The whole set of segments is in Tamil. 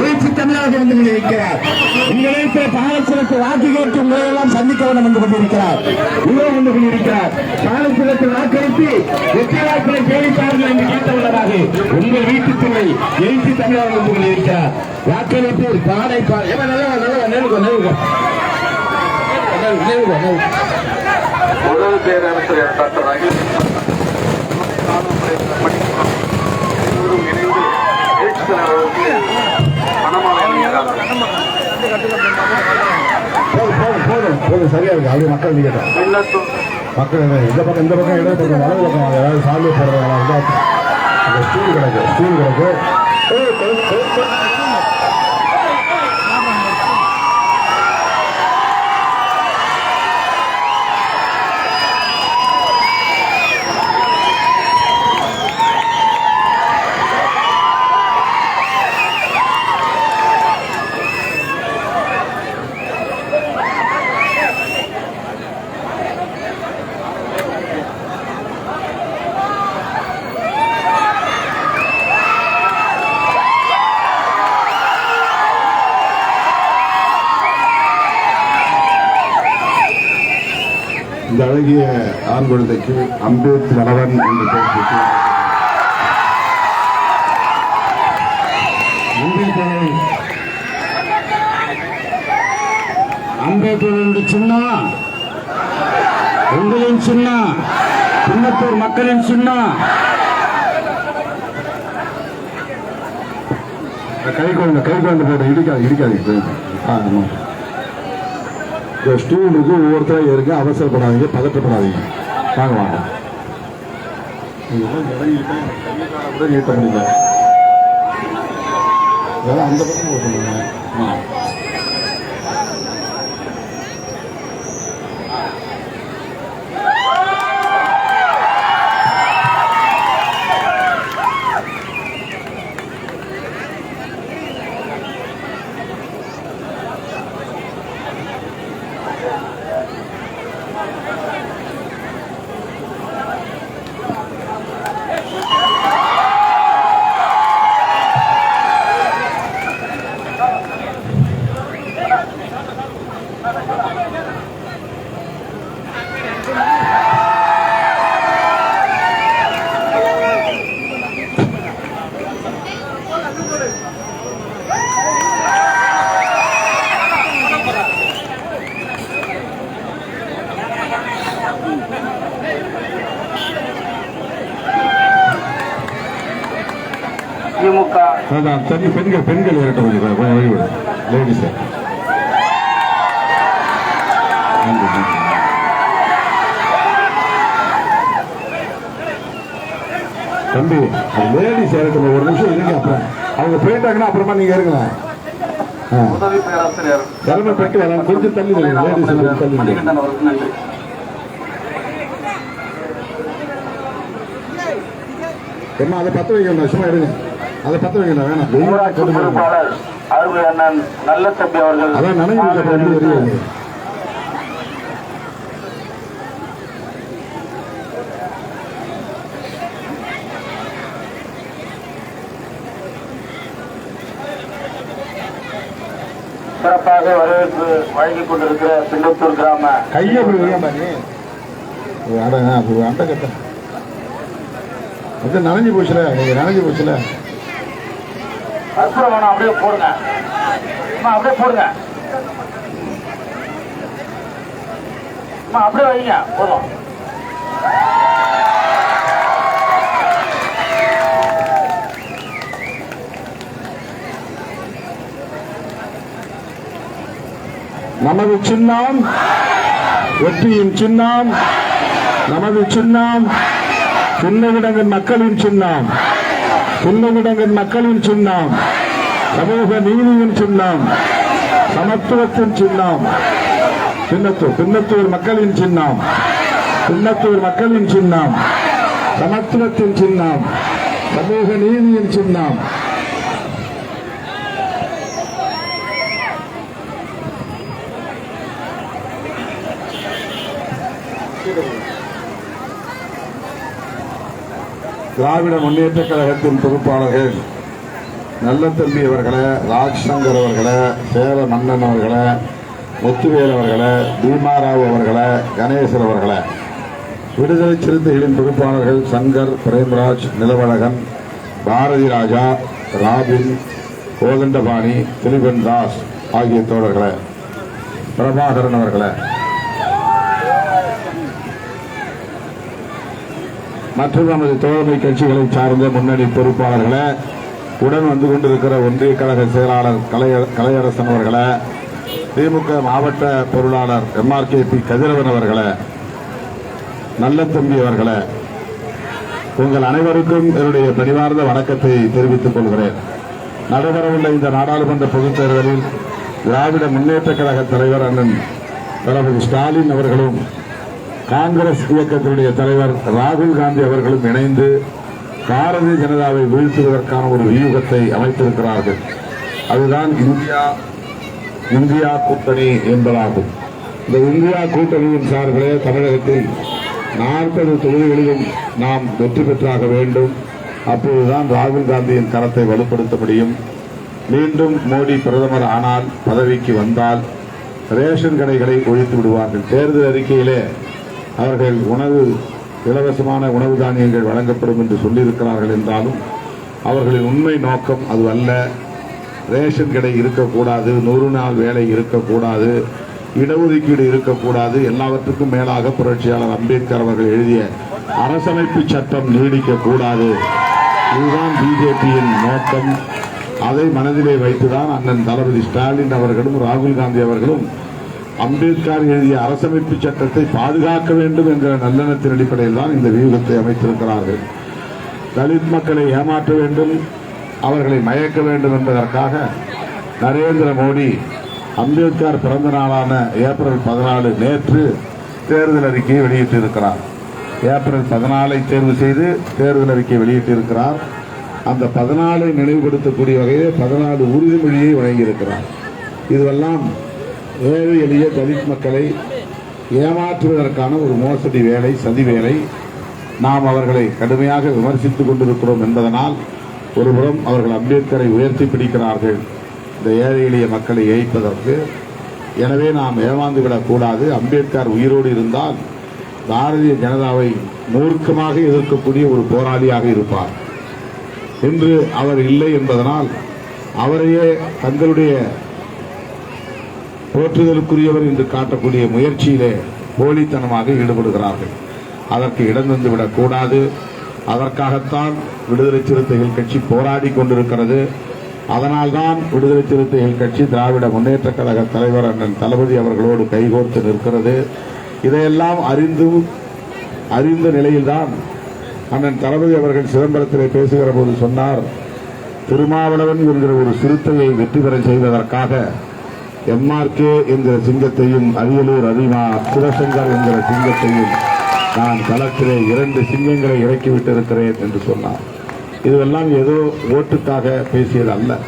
எழுச்சி தமிழாக வந்து கொண்டிருக்கிறார். உங்களிடத்தை பாலசிறப்பு வாக்கு கேட்டு உங்களையெல்லாம் சந்திக்க வந்து கொண்டிருக்கிறார். வந்து கொண்டிருக்கிறார். வாக்களித்து வெற்றி வாக்களை என்று உங்கள் வீட்டு துணை தமிழாக வந்து கொண்டிருக்கிறார். வாக்களித்து பாடை பா ஏமா முதல் பேரரசர் டாக்டர் போதும் சரியா இருக்கு. அப்படியே மக்கள் நிக்கட்டும் மக்கள் இந்த பக்கம் இந்த பக்கம் இடது பக்கம் வலது பக்கம் வாங்க. போடுறவங்களா இருந்தா ஸ்டூல் கிடக்கு ஸ்டூல் கிடக்கு. இந்த அழகிய ஆண் குழந்தைக்கு அம்பேத் மணவன் என்று பேசிட்டு அம்பேத்கர் அம்பேத்கரை உங்களின் சின்ன குன்னத்தூர் மக்களின் சின்ன. கை குழந்தை கை குழந்தை போட்டு இடிக்காது இடிக்காது ஆ ஆமாம் இந்த ஸ்டூலுக்கு ஒவ்வொருத்தராக ஏறுங்க அவசரப்படாதீங்க பதட்டப்படாதீங்க வாங்க வாங்க. நீட்ட முடியல. அந்த பக்கம் அதான் தண்ணி பெண்கள் பெண்கள் இரட்ட கொஞ்சம் கொஞ்சம் வழிவிடு லேடிஸ் தம்பி லேடிஸ் ஏறட்டும் ஒரு நிமிஷம் இருங்க அப்புறம். அவங்க போயிட்டாங்கன்னா அப்புறமா நீங்க இருங்களேன். உதவி பேராசிரியர் தலைமை பெற்று கொஞ்சம் தள்ளி லேடிஸ் தள்ளி நன்றி அதை பத்து வைக்கணும். சும்மா எடுங்க அதை பத்த வைக்கணும் வேணாம். ஊராட்சி. பொறுப்பாளர் அருமை அண்ணன் நல்ல தம்பி அவர்கள். அதான் எரியுது சிறப்பாக வரவேற்பு வழங்கிக் கொண்டிருக்கிற பிண்டத்தூர் கிராம. கையை அண்டை கட்ட அது நனைஞ்சு போச்சுல நீங்க நனைஞ்சு போச்சுல. கற்பூரவனம் அப்படியே போடுங்க. அம்மா அப்படியே போடுங்க. அம்மா அப்படியே வைங்க போதும். நமது சின்னம் வெற்றியின் சின்னம் நமது சின்னம் சின்னவிடங்கன் மக்களின் சின்னம். சின்னவிடங்கன் மக்களின் சின்னம். சமூக நீதியின் சின்னம். சமத்துவத்தின் சின்னம். பின்னத்தூர் பின்னத்தூர் மக்களின் சின்னம். பின்னத்தூர் மக்களின் சின்னம். சமத்துவத்தின் சின்னம். சமூக நீதியின் சின்னம். திராவிட முன்னேற்ற கழகத்தின் பொறுப்பாளர்கள் நல்ல தம்பி அவர்களை ராஜ்சங்கர் அவர்களை சேர மன்னன் அவர்களை முத்துவேல் அவர்களை பீமாராவ் அவர்களை கணேசர் அவர்களை. விடுதலை சிறுத்தைகளின் பொறுப்பாளர்கள் சங்கர் பிரேம்ராஜ் நிலவழகன் பாரதி ராஜா ராபின் கோதண்டபாணி திரிபன் தாஸ் ஆகிய தோழர்களை. பிரபாகரன் அவர்களை. மற்றும் நமது தோழமை கட்சிகளை சார்ந்த முன்னணி பொறுப்பாளர்களை உடன் வந்து கொண்டிருக்கிற ஒன்றிய கழக செயலாளர் கலைய- கலையரசன் அவர்களை திமுக மாவட்ட பொருளாளர் எம்ஆர்கேபி கதிரவன் அவர்களை நல்ல தம்பி அவர்களை உங்கள் அனைவருக்கும் என்னுடைய பணிவார்ந்த வணக்கத்தை தெரிவித்துக் கொள்கிறேன். நடைபெறவுள்ள இந்த நாடாளுமன்ற பொதுத் தேர்தலில் திராவிட முன்னேற்ற கழக தலைவர் அண்ணன் தளபதி ஸ்டாலின் அவர்களும் காங்கிரஸ் இயக்கத்தினுடைய தலைவர் ராகுல் காந்தி அவர்களும் இணைந்து பாரதிய ஜனதாவை வீழ்த்துவதற்கான ஒரு வியூகத்தை அமைத்திருக்கிறார்கள். அதுதான் இந்தியா இந்தியா கூட்டணி என்பதாகும். இந்த இந்தியா கூட்டணியின் சார்பிலே தமிழகத்தில் நாற்பது தொகுதிகளிலும் நாம் வெற்றி பெற்றாக வேண்டும். அப்போதுதான் ராகுல் காந்தியின் கரத்தை வலுப்படுத்த முடியும். மீண்டும் மோடி பிரதமர் ஆனால் பதவிக்கு வந்தால் ரேஷன் கடைகளை ஒழித்து விடுவார்கள். தேர்தல் அறிக்கையிலே அவர்கள் உணவு இலவசமான உணவு தானியங்கள் வழங்கப்படும் என்று சொல்லியிருக்கிறார்கள் என்றாலும் அவர்களின் உண்மை நோக்கம் அது அல்ல. ரேஷன் கடை இருக்கக்கூடாது நூறு நாள் வேலை இருக்கக்கூடாது இடஒதுக்கீடு இருக்கக்கூடாது. எல்லாவற்றுக்கும் மேலாக புரட்சியாளர் அம்பேத்கர் அவர்கள் எழுதிய அரசமைப்பு சட்டம் நீடிக்கக்கூடாது. இதுதான் பிஜேபியின் நோக்கம். அதை மனதிலே வைத்துதான் அண்ணன் தளபதி ஸ்டாலின் அவர்களும் ராகுல் காந்தி அவர்களும் அம்பேத்கர் எழுதிய அரசமைப்பு சட்டத்தை பாதுகாக்க வேண்டும் என்ற நல்லெண்ணத்தின் அடிப்படையில் தான் இந்த வியூகத்தை அமைத்திருக்கிறார்கள். தலித் மக்களை ஏமாற்ற வேண்டும் அவர்களை மயக்க வேண்டும் என்பதற்காக நரேந்திர மோடி அம்பேத்கர் பிறந்த நாளான ஏப்ரல் பதினாலு நேற்று தேர்தல் அறிக்கையை வெளியிட்டிருக்கிறார். ஏப்ரல் பதினாலை தேர்வு செய்து தேர்தல் அறிக்கை வெளியிட்டிருக்கிறார். அந்த பதினாலை நினைவுபடுத்தக்கூடிய வகையில் பதினாலு உறுதிமொழியை வழங்கியிருக்கிறார். இதுவெல்லாம் ஏழை எளிய தலித் மக்களை ஏமாற்றுவதற்கான ஒரு மோசடி வேலை சதி வேலை. நாம் அவர்களை கடுமையாக விமர்சித்துக் கொண்டிருக்கிறோம் என்பதனால் ஒருபுறம் அவர்கள் அம்பேத்கரை உயர்த்தி பிடிக்கிறார்கள் இந்த ஏழை எளிய மக்களை ஏய்ப்பதற்கு. எனவே நாம் ஏமாந்து விடக்கூடாது. அம்பேத்கர் உயிரோடு இருந்தால் பாரதிய ஜனதாவை மூர்க்கமாக எதிர்க்கக்கூடிய ஒரு போராளியாக இருப்பார். இன்று அவர் இல்லை என்பதனால் அவரையே தங்களுடைய போற்றுதலுக்குரியவர் என்று காட்டக்கூடிய முயற்சியிலே போலித்தனமாக ஈடுபடுகிறார்கள். அதற்கு இடம் தந்து விடக்கூடாது. அதற்காகத்தான் விடுதலை சிறுத்தைகள் கட்சி போராடி கொண்டிருக்கிறது. அதனால்தான் விடுதலை சிறுத்தைகள் கட்சி திராவிட முன்னேற்ற கழக தலைவர் அண்ணன் தளபதி அவர்களோடு கைகோர்த்து நிற்கிறது. இதையெல்லாம் அறிந்தும் அறிந்த நிலையில்தான் அண்ணன் தளபதி அவர்கள் சிதம்பரத்திலே பேசுகிற போது சொன்னார் திருமாவளவன் என்கிற ஒரு சிறுத்தையை வெற்றி பெற செய்வதற்காக எம்ஆர்கே என்கிற சிங்கத்தையும் அரியலூர் அரிமா சிவசங்கர் என்கிற சிங்கத்தையும் நான் களத்திலே இரண்டு சிங்கங்களை இறக்கிவிட்டிருக்கிறேன் என்று சொன்னார். இதுவெல்லாம் ஏதோ ஓட்டுக்காக பேசியது அல்ல.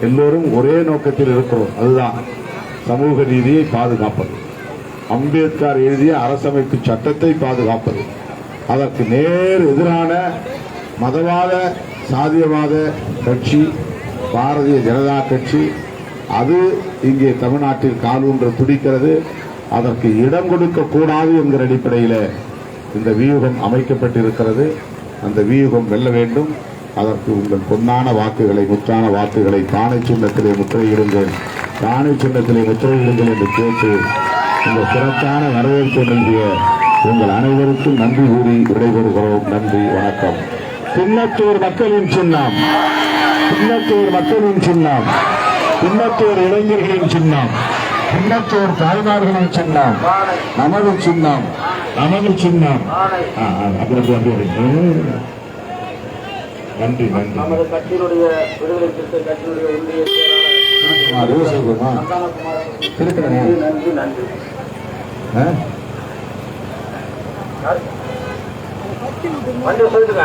எல்லோரும் ஒரே நோக்கத்தில் இருக்கிறோம். அதுதான் சமூக நீதியை பாதுகாப்பது. அம்பேத்கர் எழுதிய அரசமைப்பு சட்டத்தை பாதுகாப்பது. அதற்கு நேர் எதிரான மதவாத சாதியவாத கட்சி பாரதிய ஜனதா கட்சி அது இங்கே தமிழ்நாட்டில் கால் ஒன்று துடிக்கிறது. அதற்கு இடம் கொடுக்க கூடாது என்கிற அடிப்படையில் இந்த வியூகம் அமைக்கப்பட்டிருக்கிறது. அந்த வியூகம் வெல்ல வேண்டும். அதற்கு உங்கள் பொன்னான வாக்குகளை முற்றான வாக்குகளை பானை சின்னத்திலே முத்திரையிடுங்கள். பானை சின்னத்திலே முத்திரையிடுங்கள் என்று கேட்டு இந்த சிறப்பான வரவேற்பு நல்கிய உங்கள் அனைவருக்கும் நன்றி கூறி விடைபெறுகிறோம். நன்றி வணக்கம். சின்னத்தூர் மக்களின் சின்னம். சின்னத்தூர் மக்களின் சின்னம். சின்னத்தூர் இளைஞர்களின் சின்னம். சின்னத்தூர் தாய்மார்களின் சின்னம். நமது சின்னம். நமது சின்னம். அப்படி. நன்றி நன்றி. நமது கட்சியினுடைய விடுதலை சிறுத்தை கட்சியினுடைய ஒன்றிய. நன்றி நன்றி. ஆ? வண்டி சொல்லிட்டுங்க